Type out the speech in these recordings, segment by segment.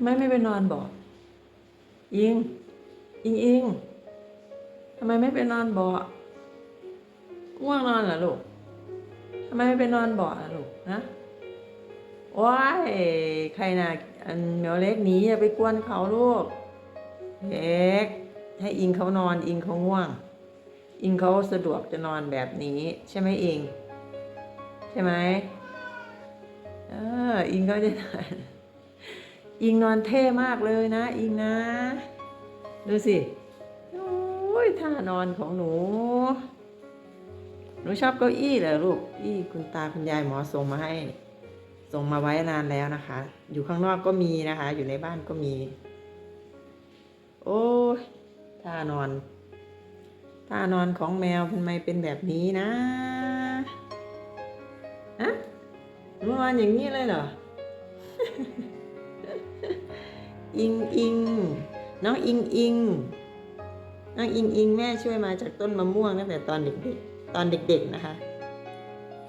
ทำไมไม่ไปนอนบ่ออิง อิงอิงทำไมไม่ไปนอนบ่อง่วงนอนเหรอลูกทำไมไม่ไปนอนบ่อล่ะลูกนะว้ายใครน่ะอันเมียวเล็กหนีอย่าไปกวนเขาลูกเล็กให้อิงเขานอนอิงเขาง่วง อิงเขาสะดวกจะนอนแบบนี้ ใช่ไหมอิง ใช่ไหมเอออิงก็จะนอน อิงนอนเท่มากเลยนะ อิงนะ ดูสิโอ้ยท่านอนของหนู หนูชอบเก้าอี้เหรอลูกอี้คุณตาคุณยายหมอส่งมาให้ ส่งมาไว้นานแล้วนะคะ อยู่ข้างนอกก็มีนะคะ อยู่ในบ้านก็มี โอ้ยท่านอนท่านอนของแมวทำไมเป็นแบบนี้นะฮะหนูนอนอย่างนี้เลยเหรอ อิงอิงน้องอิงอิงน้องอิงอิงแม่ช่วยมาจากต้นมะม่วงตั้งแต่ตอนเด็กๆตอนเด็ก ๆนะคะ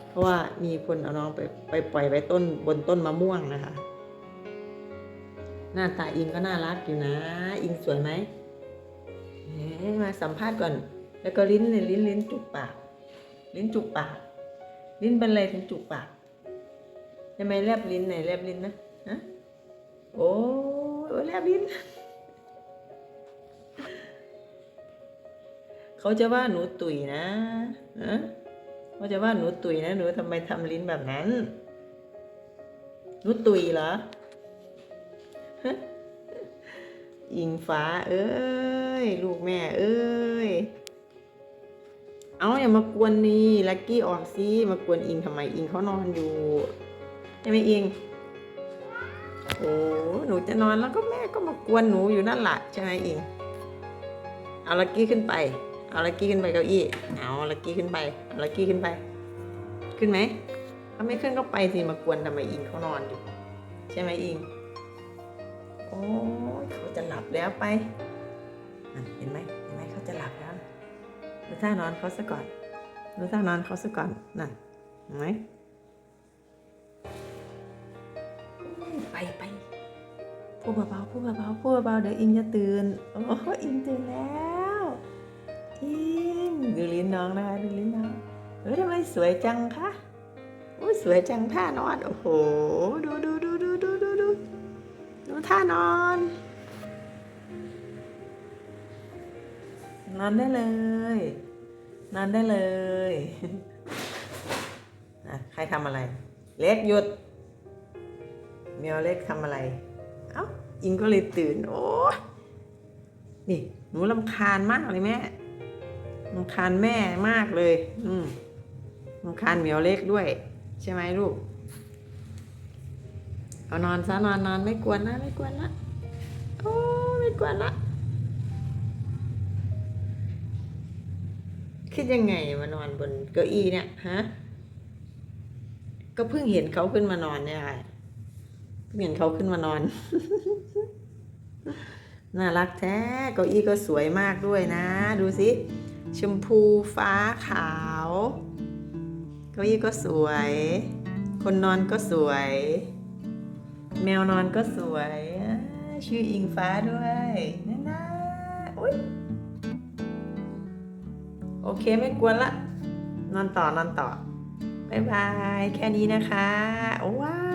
เพราะว่ามีคนเอาน้องไปไปปล่อยไว้ต้นบนต้นมะม่วงนะคะ หน้าตาอิงก็น่ารักอยู่นะ อิงสวยไหมมาสัมภาษณ์ก่อน แล้วก็ลิ้นเนี่ยลิ้นลิ้นจุกปาก ลิ้นจุกปาก ลิ้นเป็นอะไรถึงจุกปากทำไมแลบลิ้นไหนแลบลิ้นนะฮะโอ้ แลบลิ้นเขาจะว่าหนูตุยนะฮะเขาจะว่าหนูตุยนะหนูทำไมทำลิ้นแบบนั้น หนูตุยเหรออิงฟ้า เอ้ย ลูกแม่ เอ้ย เอาอย่ามากวนนี่ลักกี้ออกสิมากวนอิงทำไมอิงเขานอนอยู่ใช่ไหมอิง โอ้หนูจะนอนแล้วก็แม่ก็มากวนหนูอยู่นั่นแหละใช่ไหมอิงเอาลักกี้ขึ้นไป เอาลักกี้ขึ้นไปเก้าอี้ เอาลักกี้ขึ้นไป เอาลักกี้ขึ้นไป ขึ้นไหมถ้าไม่ขึ้นก็ไปสิมากวนทำไมอิงเขานอนอยู่ใช่ไหมอิง โอ้เขาจะหลับแล้วไป เห็นไหมเห็นไหมเขาจะหลับแล้วดูท่านอนเขาซะก่อนดูท่านอนเขาซะก่อนนั่นเห็นไหม ไปไปพูดเบาๆพูดเบาๆพูดเบาๆเดี๋ยวอิงจะตื่นโอ้อิงตื่นแล้วอิงดูลิ้นน้องนะคะดูลิ้นน้องเฮ้ยทำไมสวยจังคะโอ้ยสวยจังท่านอนโอ้โหดูดูดูดูดูดูดูดูท่านอน นอนได้เลย นอนได้เลยนะใครทำอะไร เล็กหยุด แมวเล็กทำอะไร เอ้าอิงก็เลยตื่น โอ้นี่หนูลำคาญมากเลยแม่ลำคาญแม่มากเลย อืมลำคาญเหมียวเล็กด้วย ใช่ไหมลูก เอานอนซะนอนนอนไม่กวนนะไม่กวนละโอ้ไม่กวนละคิดยังไงมานอนบนเก้าอี้เนี่ยฮะ ก็เพิ่งเห็นเขาขึ้นมานอนเนี่ยค่ะ เพิ่งเห็นเขาขึ้นมานอน น่ารักแท้เก้าอี้ก็สวยมากด้วยนะ ดูสิชมพูฟ้าขาว เก้าอี้ก็สวย คนนอนก็สวย แมวนอนก็สวยชื่ออิงฟ้าด้วยน่านะอุ้ยโอเคไม่กวนละ นอนต่อนอนต่อบายบาย แค่นี้นะคะว้า